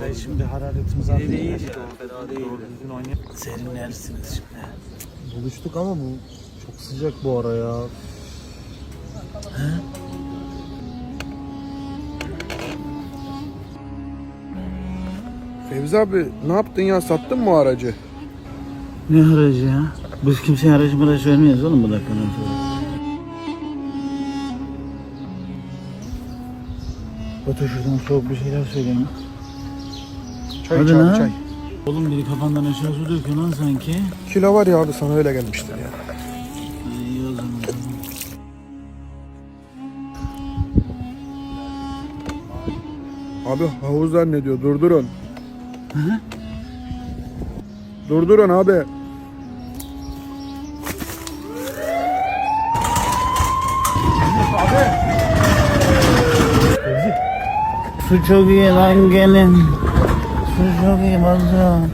Çay şimdi İyi değil ya. Fena değil. Doğru düzgün oynayalım. Serinlersiniz şimdi. Buluştuk ama bu çok sıcak bu ara ya. Fevzi abi ne yaptın ya sattın mı o aracı? Ne aracı ya? Biz kimseye aracı aracı vermeyiz oğlum bu dakikadan sonra. Batu şuradan soğuk bir şeyler söyleyeyim. Çay Hadi çay lan. çay. Oğlum biri kafandan aşağı su döküyor lan sanki. Kilo var ya abi sana öyle gelmiştir ya. İyi o zaman. Abi havuz zannediyor durdurun. Durdurun abi. Su çok iyi lan gelin. Su çok iyi Batu.